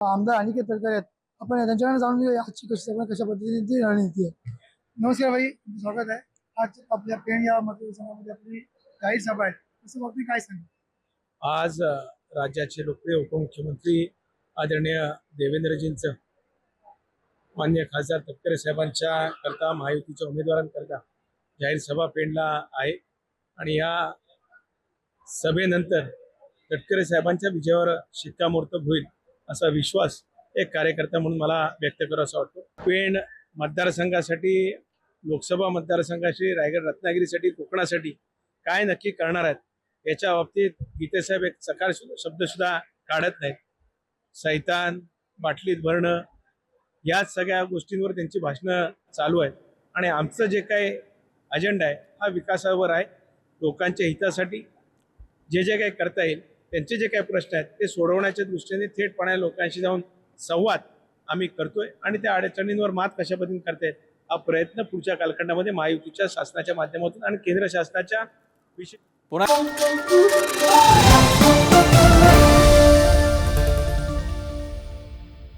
आमदार अनिकेत तडकरे आहेत. आपण त्यांच्याकडे जाणून घेऊया आजची कशी सगळं कशा पद्धतीने रणनीती आहे. नमस्कार भाई स्वागत आहे. आज आपल्या पेण या मतदारसंघामध्ये आपली जाहीर सभा आहे. तसं बाबतीत काय सांगा आज राज्याचे लोकप्रिय उपमुख्यमंत्री आदरणीय देवेंद्रजींचं मान्य खासदार तटकरे साहेबांच्या करता महायुतीच्या उमेदवारांकरता जाहीर सभा पेंडला आहे. आणि या सभेनंतर तटकरे साहेबांच्या विजयावर शिक्कामोर्तब होईल. असा विश्वास एक कार्यकर्ता म्हणून मला व्यक्त करावासा वाटतो. पेण मतदारसंघासाठी लोकसभा मतदारसंघाशी रायगड रत्नागिरीसाठी कोकणासाठी काय नक्की करणार आहेत याच्या बाबतीत गीतेसाहेब एक सकार शब्दसुद्धा काढत नाहीत. सैतान बाटलीत भरणं याच सगळ्या गोष्टींवर त्यांची भाषणं चालू आहेत. आणि आमचं जे काही अजेंडा आहे हा विकासावर आहे. लोकांच्या हितासाठी जे जे काही करता येईल त्यांचे जे काही प्रश्न आहेत ते सोडवण्याच्या दृष्टीने थेटपणे लोकांशी जाऊन संवाद आम्ही करतोय आणि त्या अडचणींवर मात कशा पद्धतीने करतायत हा प्रयत्न पुढच्या कालखंडामध्ये महायुतीच्या शासनाच्या माध्यमातून आणि केंद्र शासनाच्या विशेष पुन्हा